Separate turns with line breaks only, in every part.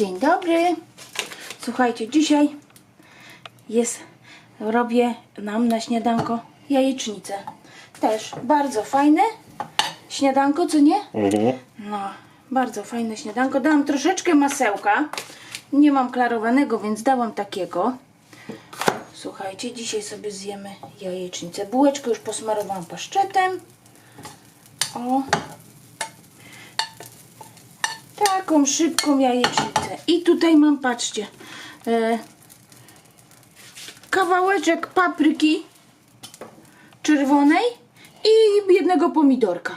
Dzień dobry. Słuchajcie, dzisiaj jest, robię nam na śniadanko jajecznicę. Też bardzo fajne śniadanko, co nie?
Mhm.
No, bardzo fajne śniadanko. Dałam troszeczkę masełka. Nie mam klarowanego, więc dałam takiego. Słuchajcie, dzisiaj sobie zjemy jajecznicę. Bułeczkę już posmarowałam paszczetem. O. Taką szybką jajecznicę. I tutaj mam, patrzcie, e, kawałeczek papryki czerwonej i jednego pomidorka.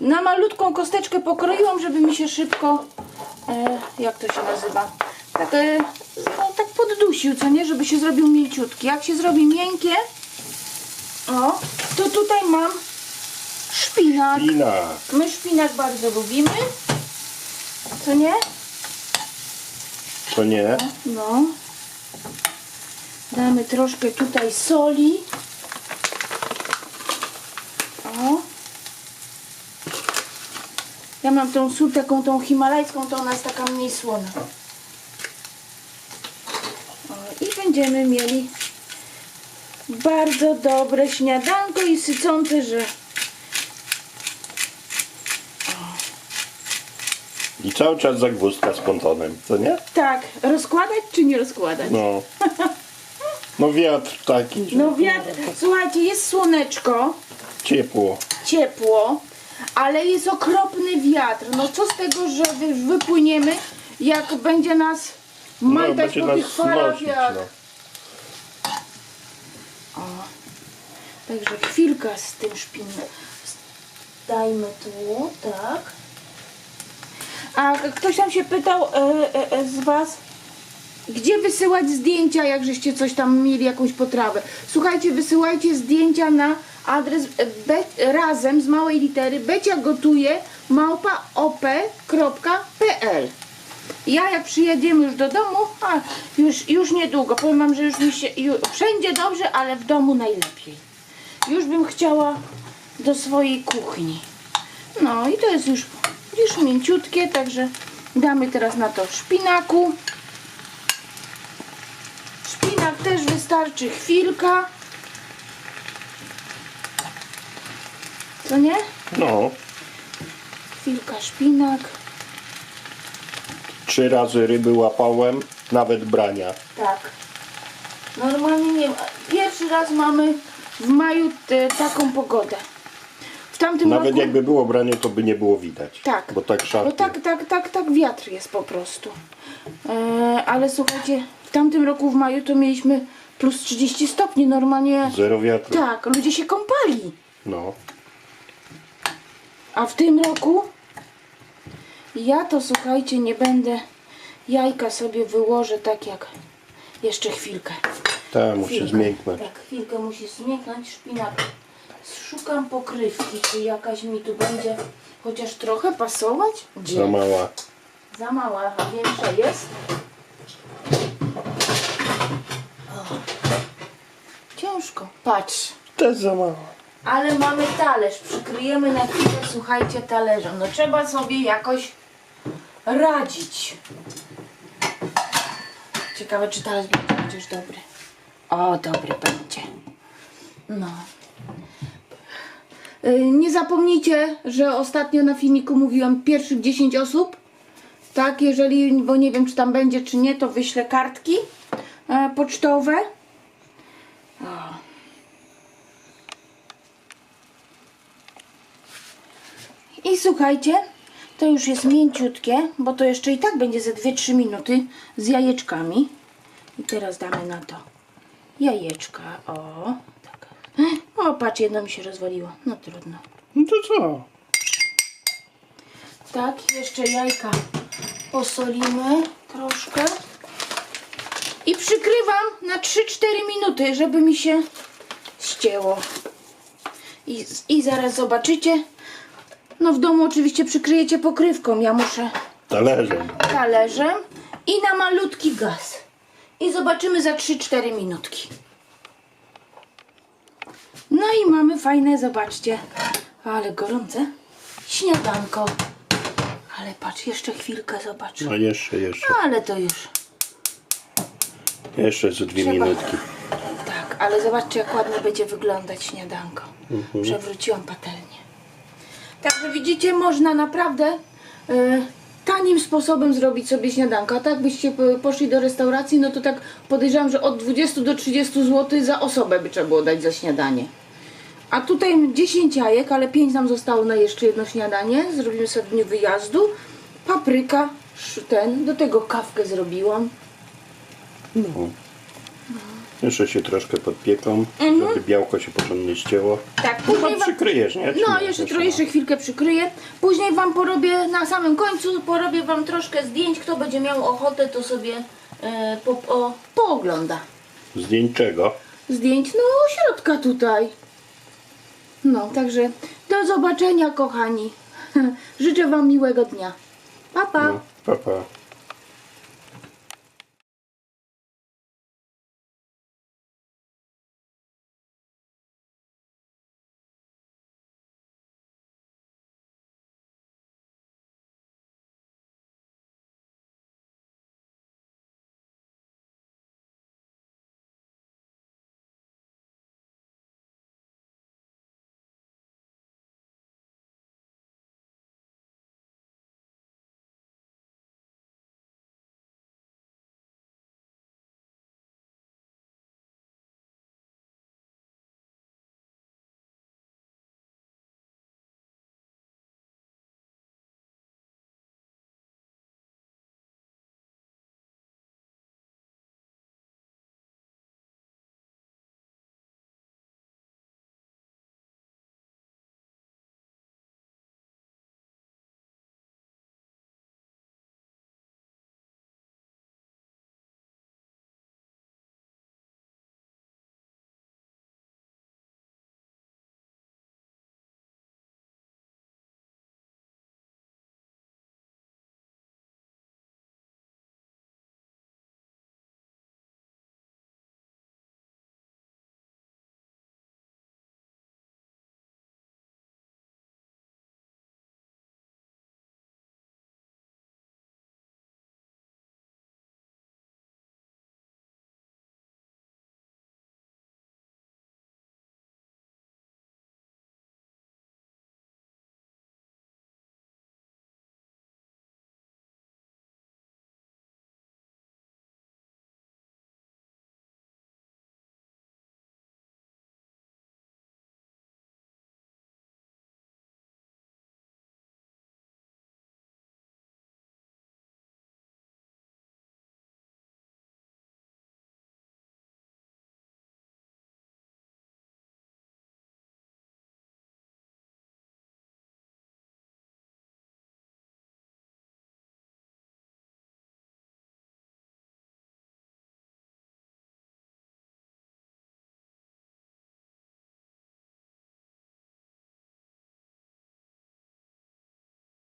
Na malutką kosteczkę pokroiłam, żeby mi się szybko, e, jak to się nazywa, tak, e, no, tak poddusił, co nie, żeby się zrobił mięciutki. Jak się zrobi miękkie, o, to tutaj mam szpinak.
Pina.
My szpinak bardzo lubimy, co nie?
To nie?
No. Damy troszkę tutaj soli. O. Ja mam tą sól taką tą himalajską, to ona jest taka mniej słona. O, I będziemy mieli bardzo dobre śniadanko i sycące, że
I cały czas zagwózdka z pontonem, co nie?
tak, rozkładać czy nie rozkładać?
No. No wiatr taki, że
No wiatr, słuchajcie, jest słoneczko,
ciepło.
ciepło, ale jest okropny wiatr. No co z tego, że wy, wypłyniemy, jak będzie nas
No,
majtać po tych falach
znosić,
jak...
no.
Także chwilkę z tym szpinem. Dajmy tu, tak. A ktoś tam się pytał e, e, e, z Was, gdzie wysyłać zdjęcia, jak żeście coś tam mieli, jakąś potrawę. Słuchajcie, wysyłajcie zdjęcia na adres e, be, razem z małej litery becia gotuje małpa op.pl ja jak przyjedziemy już do domu, a już, już niedługo, powiem wam, że już mi się, ju, wszędzie dobrze, ale w domu najlepiej. Już bym chciała do swojej kuchni. No i to jest już, już mięciutkie, także damy teraz na to szpinaku. Szpinak też wystarczy chwilka. Co nie?
No.
Chwilka szpinak.
Trzy razy ryby łapałem, nawet brania.
Tak. Normalnie nie ma. Pierwszy raz mamy w maju te, taką pogodę. W tamtym
Nawet
roku.
jakby było branie, to by nie było widać.
Tak.
Bo tak szarpie.
Bo tak, tak, tak, tak wiatr jest po prostu. E, ale słuchajcie, w tamtym roku w maju to mieliśmy plus 30 stopni normalnie.
Zero wiatru.
Tak, ludzie się kąpali.
No.
A w tym roku ja to słuchajcie, nie będę jajka sobie wyłożę tak jak jeszcze chwilkę.
Tak, musi zmięknąć.
Tak, chwilkę musi zmięknąć szpinak. Szukam pokrywki, czy jakaś mi tu będzie chociaż trochę pasować? Gdzie?
Za mała.
Za mała, a większa jest. O. Ciężko. Patrz.
Też za mała.
Ale mamy talerz. Przykryjemy na chwilę, słuchajcie, talerzem. No trzeba sobie jakoś radzić. Ciekawe, czy talerz będzie chociaż dobry. O, dobry będzie. No. Y, Nie zapomnijcie, że ostatnio na filmiku mówiłam pierwszych 10 osób. Tak, jeżeli, bo nie wiem, czy tam będzie, czy nie, to wyślę kartki e, pocztowe. I słuchajcie, to już jest mięciutkie, bo to jeszcze i tak będzie ze 2-3 minuty z jajeczkami. I teraz damy na to jajeczka. O. O, patrz, jedno mi się rozwaliło. No trudno.
No to co?
Tak, jeszcze jajka posolimy troszkę. I przykrywam na 3-4 minuty, żeby mi się ścięło. I, I zaraz zobaczycie. No w domu oczywiście przykryjecie pokrywką. Ja muszę
Talerzem.
talerzem i na malutki gaz. I zobaczymy za 3-4 minutki. No i mamy fajne, zobaczcie, ale gorące śniadanko. Ale patrz, jeszcze chwilkę zobacz.
No jeszcze, jeszcze.
Ale to już.
Jeszcze z dwie
Trzeba-
minutki.
Tak, ale zobaczcie jak ładnie będzie wyglądać śniadanko. Przewróciłam patelnię. Także widzicie, można naprawdę e, tanim sposobem zrobić sobie śniadanko. A tak byście po- poszli do restauracji, no to tak podejrzewam, że od 20 do 30 zł za osobę by trzeba było dać za śniadanie. A tutaj 10 jajek, ale 5 nam zostało na jeszcze jedno śniadanie. Zrobimy sobie w dniu wyjazdu. Papryka, ten, do tego kawkę zrobiłam.
No. Jeszcze się troszkę podpieką, żeby białko się porządnie ścięło.
Tak,
No
później wam...
przykryjesz, nie? Czy
No,
nie?
jeszcze trochę, jeszcze chwilkę przykryję. Później Wam porobię na samym końcu, porobię Wam troszkę zdjęć. Kto będzie miał ochotę, to sobie e, po, o, poogląda.
Zdjęć czego?
Zdjęć, no, środka tutaj. No, także do zobaczenia, kochani. Życzę Wam miłego dnia. Pa, pa.
No, pa, pa.